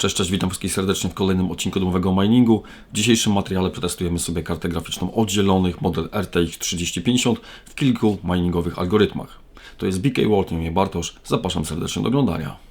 Cześć, cześć, witam wszystkich serdecznie w kolejnym odcinku domowego miningu. W dzisiejszym materiale przetestujemy sobie kartę graficzną oddzielonych model RTX 3050 w kilku miningowych algorytmach. To jest BK World, imię Bartosz, zapraszam serdecznie do oglądania.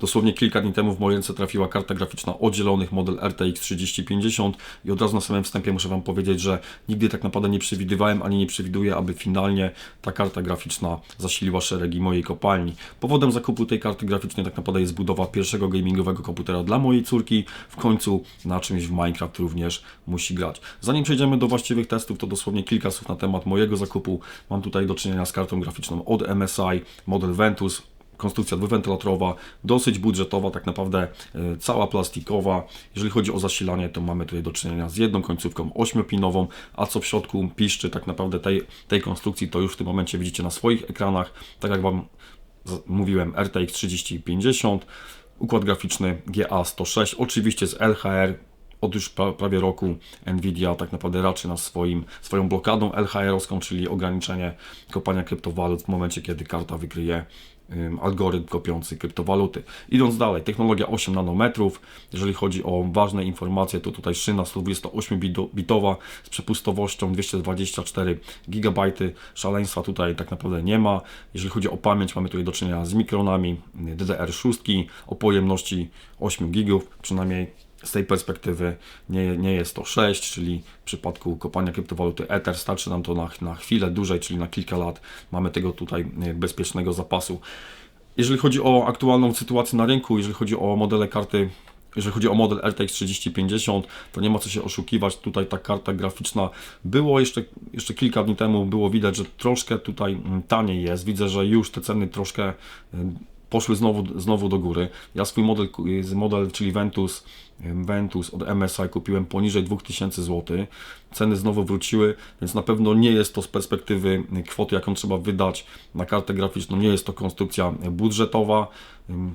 Dosłownie kilka dni temu w moje ręce trafiła karta graficzna oddzielonych model RTX 3050 i od razu na samym wstępie muszę Wam powiedzieć, że nigdy tak naprawdę nie przewidywałem ani nie przewiduję, aby finalnie ta karta graficzna zasiliła szeregi mojej kopalni. Powodem zakupu tej karty graficznej tak naprawdę jest budowa pierwszego gamingowego komputera dla mojej córki. W końcu na czymś w Minecraft również musi grać. Zanim przejdziemy do właściwych testów, to dosłownie kilka słów na temat mojego zakupu. Mam tutaj do czynienia z kartą graficzną od MSI, model Ventus, konstrukcja dwuwentylatorowa, dosyć budżetowa, tak naprawdę e, cała plastikowa. Jeżeli chodzi o zasilanie, to mamy tutaj do czynienia z jedną końcówką ośmiopinową, a co w środku piszczy tak naprawdę tej, tej konstrukcji, to już w tym momencie widzicie na swoich ekranach. Tak jak Wam mówiłem, RTX 3050, układ graficzny GA106, oczywiście z LHR, od już pra, prawie roku Nvidia tak naprawdę raczy nas swoim, swoją blokadą LHR-owską, czyli ograniczenie kopania kryptowalut w momencie, kiedy karta wykryje algorytm kopiący kryptowaluty. Idąc dalej, technologia 8 nanometrów. Jeżeli chodzi o ważne informacje, to tutaj szyna 128-bitowa z przepustowością 224 GB. Szaleństwa tutaj tak naprawdę nie ma. Jeżeli chodzi o pamięć, mamy tutaj do czynienia z mikronami DDR6 o pojemności 8 GB, przynajmniej z tej perspektywy nie, nie jest to 6, czyli w przypadku kopania kryptowaluty Ether starczy nam to na, na chwilę dłużej, czyli na kilka lat. Mamy tego tutaj e, bezpiecznego zapasu. Jeżeli chodzi o aktualną sytuację na rynku, jeżeli chodzi o modele karty, jeżeli chodzi o model RTX 3050, to nie ma co się oszukiwać. Tutaj ta karta graficzna było jeszcze, jeszcze kilka dni temu, było widać, że troszkę tutaj mm, taniej jest. Widzę, że już te ceny troszkę y, poszły znowu, znowu do góry. Ja swój model, model czyli Ventus, Ventus od MSI kupiłem poniżej 2000 zł. Ceny znowu wróciły, więc na pewno nie jest to z perspektywy kwoty, jaką trzeba wydać na kartę graficzną, nie jest to konstrukcja budżetowa.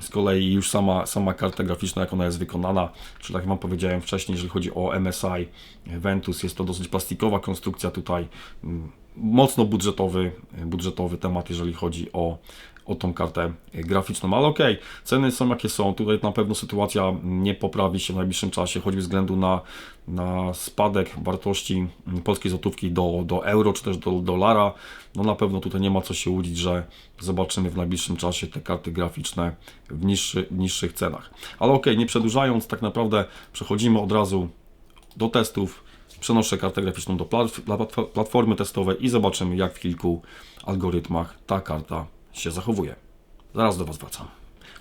Z kolei już sama, sama karta graficzna, jak ona jest wykonana, czyli tak jak Wam powiedziałem wcześniej, jeżeli chodzi o MSI Ventus, jest to dosyć plastikowa konstrukcja tutaj, mocno budżetowy, budżetowy temat, jeżeli chodzi o, o tą kartę graficzną, ale okej, ceny są jakie są, tutaj na pewno sytuacja nie poprawi się w najbliższym czasie, choćby ze względu na, na spadek wartości polskiej złotówki do, do euro, czy też do dolara, no na pewno tutaj nie ma co się łudzić, że zobaczymy w najbliższym czasie te karty graficzne w, niższy, niższych cenach. Ale okej, nie przedłużając, tak naprawdę przechodzimy od razu do testów, przenoszę kartę graficzną do plat- plat- platformy testowej i zobaczymy, jak w kilku algorytmach ta karta się zachowuje. Zaraz do Was wracam.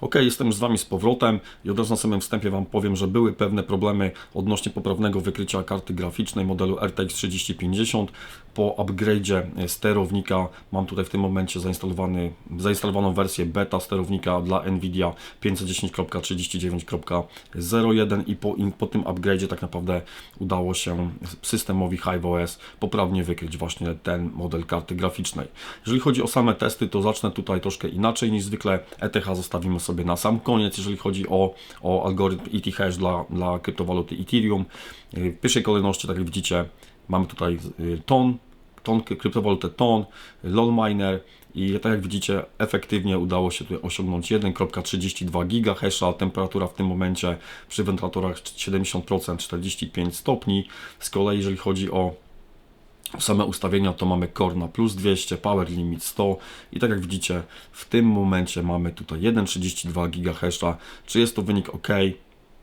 Ok, jestem już z Wami z powrotem i od razu na samym wstępie Wam powiem, że były pewne problemy odnośnie poprawnego wykrycia karty graficznej modelu RTX 3050. Po upgrade'zie sterownika mam tutaj w tym momencie zainstalowany, zainstalowaną wersję beta sterownika dla NVIDIA 510.39.01 i po, po tym upgrade'zie tak naprawdę udało się systemowi HiveOS poprawnie wykryć właśnie ten model karty graficznej. Jeżeli chodzi o same testy, to zacznę tutaj troszkę inaczej niż zwykle. ETH zostawimy sobie na sam koniec, jeżeli chodzi o, o algorytm ETH dla, dla kryptowaluty Ethereum. W pierwszej kolejności, tak jak widzicie, mamy tutaj y, ton, ton kryptowalutę ton, LOL miner i tak jak widzicie efektywnie udało się tutaj osiągnąć 1.32 GHz, temperatura w tym momencie przy wentylatorach 70% 45 stopni. Z kolei jeżeli chodzi o same ustawienia to mamy Core na plus 200, Power Limit 100 i tak jak widzicie w tym momencie mamy tutaj 1,32 GHz. Czy jest to wynik ok?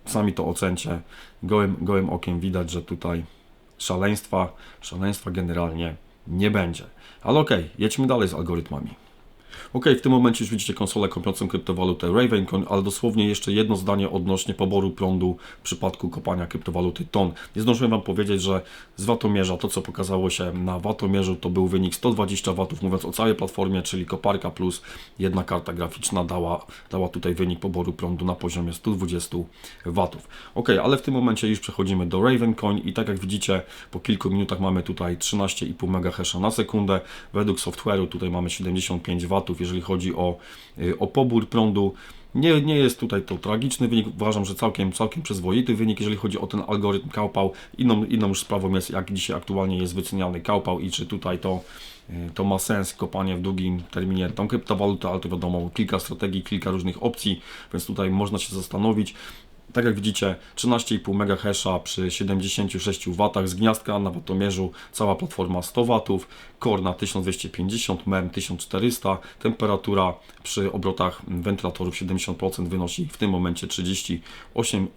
Sami to ocencie. Gołym, gołym okiem widać, że tutaj szaleństwa, szaleństwa generalnie nie będzie. Ale ok, jedźmy dalej z algorytmami. Ok, w tym momencie już widzicie konsolę kopiącą kryptowalutę Ravencoin, ale dosłownie jeszcze jedno zdanie odnośnie poboru prądu w przypadku kopania kryptowaluty TON. Nie zdążyłem Wam powiedzieć, że z watomierza, to co pokazało się na watomierzu, to był wynik 120 W, mówiąc o całej platformie, czyli koparka plus jedna karta graficzna dała, dała tutaj wynik poboru prądu na poziomie 120 W. Ok, ale w tym momencie już przechodzimy do Ravencoin i tak jak widzicie, po kilku minutach mamy tutaj 13,5 MHz na sekundę. Według software'u tutaj mamy 75 W, jeżeli chodzi o, y, o pobór prądu. Nie, nie jest tutaj to tragiczny wynik, uważam, że całkiem, całkiem przyzwoity wynik, jeżeli chodzi o ten algorytm Kaupał. Inną, inną już sprawą jest, jak dzisiaj aktualnie jest wyceniany Kaupał i czy tutaj to, y, to ma sens, kopanie w długim terminie tą kryptowalutę, ale to wiadomo, kilka strategii, kilka różnych opcji, więc tutaj można się zastanowić. Tak jak widzicie, 13,5 MHz przy 76 W z gniazdka na watomierzu, cała platforma 100 W, core na 1250, MEM 1400, temperatura przy obrotach wentylatorów 70% wynosi w tym momencie 38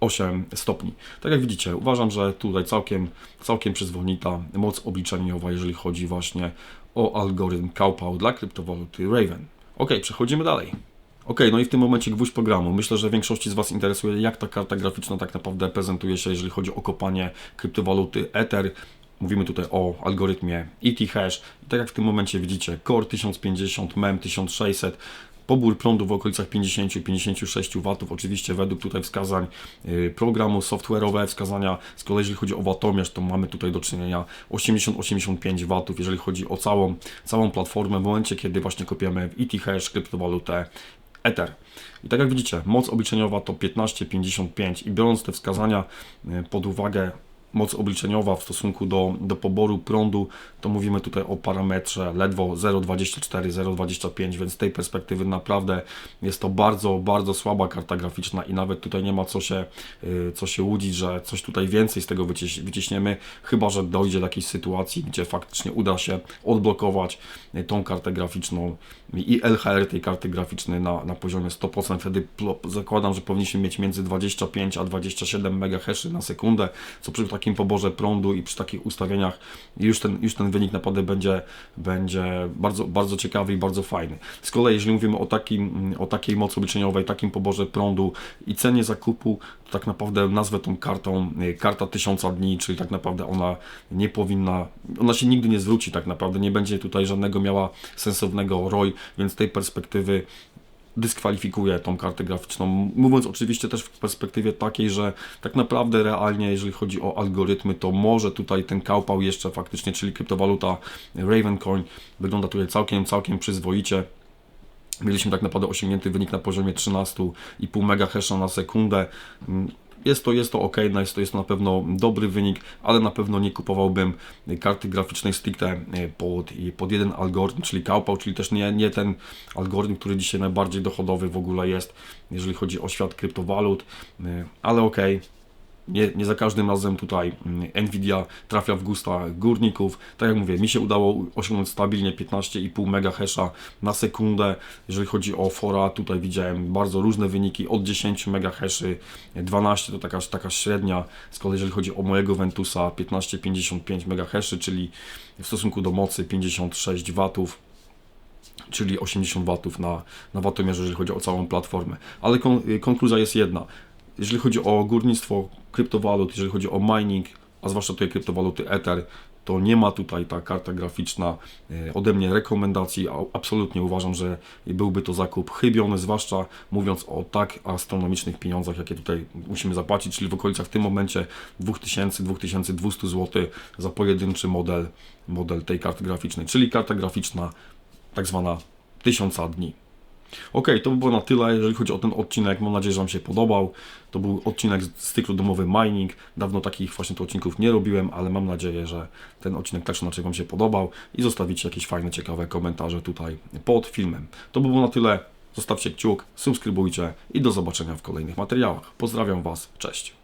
8 stopni. Tak jak widzicie, uważam, że tutaj całkiem, całkiem przyzwoita moc obliczeniowa, jeżeli chodzi właśnie o algorytm Kaupał dla kryptowaluty Raven. Ok, przechodzimy dalej. Ok, no i w tym momencie gwóźdź programu. Myślę, że większości z Was interesuje, jak ta karta graficzna tak naprawdę prezentuje się, jeżeli chodzi o kopanie kryptowaluty Ether. Mówimy tutaj o algorytmie ETH. I tak jak w tym momencie widzicie, Core 1050, MEM 1600, pobór prądu w okolicach 50-56 W, oczywiście według tutaj wskazań y, programu, software'owe wskazania, z kolei jeżeli chodzi o watomierz, to mamy tutaj do czynienia 80-85 W, jeżeli chodzi o całą, całą platformę, w momencie kiedy właśnie kopiemy w ETH kryptowalutę Ether. I tak jak widzicie, moc obliczeniowa to 15,55 i biorąc te wskazania y, pod uwagę, moc obliczeniowa w stosunku do, do poboru prądu, to mówimy tutaj o parametrze ledwo 0,24, 0,25, więc z tej perspektywy naprawdę jest to bardzo, bardzo słaba karta graficzna i nawet tutaj nie ma co się, y, co się łudzić, że coś tutaj więcej z tego wyciś, wyciśniemy, chyba że dojdzie do jakiejś sytuacji, gdzie faktycznie uda się odblokować y, tą kartę graficzną i LHR tej karty graficznej na, na poziomie 100%. Wtedy zakładam, że powinniśmy mieć między 25 a 27 MHz na sekundę, co przy takim poborze prądu i przy takich ustawieniach już ten, już ten wynik naprawdę będzie, będzie bardzo, bardzo ciekawy i bardzo fajny. Z kolei, jeżeli mówimy o, takim, o takiej mocy obliczeniowej, takim poborze prądu i cenie zakupu, to tak naprawdę nazwę tą kartą y, karta tysiąca dni, czyli tak naprawdę ona nie powinna, ona się nigdy nie zwróci tak naprawdę, nie będzie tutaj żadnego miała sensownego ROI, więc z tej perspektywy dyskwalifikuje tą kartę graficzną. Mówiąc oczywiście też w perspektywie takiej, że tak naprawdę realnie, jeżeli chodzi o algorytmy, to może tutaj ten kaupał jeszcze faktycznie, czyli kryptowaluta Ravencoin, wygląda tutaj całkiem, całkiem przyzwoicie. Mieliśmy tak naprawdę osiągnięty wynik na poziomie 13,5 MHz na sekundę. Jest to, jest to ok, no jest to, jest to na pewno dobry wynik, ale na pewno nie kupowałbym karty graficznej stricte e, pod, pod jeden algorytm, czyli Kaupał, czyli też nie, nie ten algorytm, który dzisiaj najbardziej dochodowy w ogóle jest, jeżeli chodzi o świat kryptowalut, e, ale ok, nie, nie za każdym razem tutaj mm, Nvidia trafia w gusta górników. Tak jak mówię, mi się udało osiągnąć stabilnie 15,5 MHz na sekundę. Jeżeli chodzi o fora, tutaj widziałem bardzo różne wyniki, od 10 MHz, 12 to taka, taka średnia. Z kolei jeżeli chodzi o mojego Ventusa 15,55 MHz, czyli w stosunku do mocy 56 W czyli 80 W na, na watomierze, jeżeli chodzi o całą platformę. Ale kon, konkluzja jest jedna jeżeli chodzi o górnictwo kryptowalut, jeżeli chodzi o mining, a zwłaszcza tutaj kryptowaluty Ether, to nie ma tutaj ta karta graficzna e, ode mnie rekomendacji. Absolutnie uważam, że byłby to zakup chybiony, zwłaszcza mówiąc o tak astronomicznych pieniądzach, jakie tutaj musimy zapłacić, czyli w okolicach w tym momencie 2000-2200 zł za pojedynczy model, model tej karty graficznej, czyli karta graficzna tak zwana 1000 dni. Ok, to by było na tyle, jeżeli chodzi o ten odcinek. Mam nadzieję, że Wam się podobał. To był odcinek z cyklu domowy mining. Dawno takich właśnie odcinków nie robiłem, ale mam nadzieję, że ten odcinek tak czy inaczej Wam się podobał i zostawicie jakieś fajne, ciekawe komentarze tutaj pod filmem. To by było na tyle. Zostawcie kciuk, subskrybujcie i do zobaczenia w kolejnych materiałach. Pozdrawiam Was, cześć.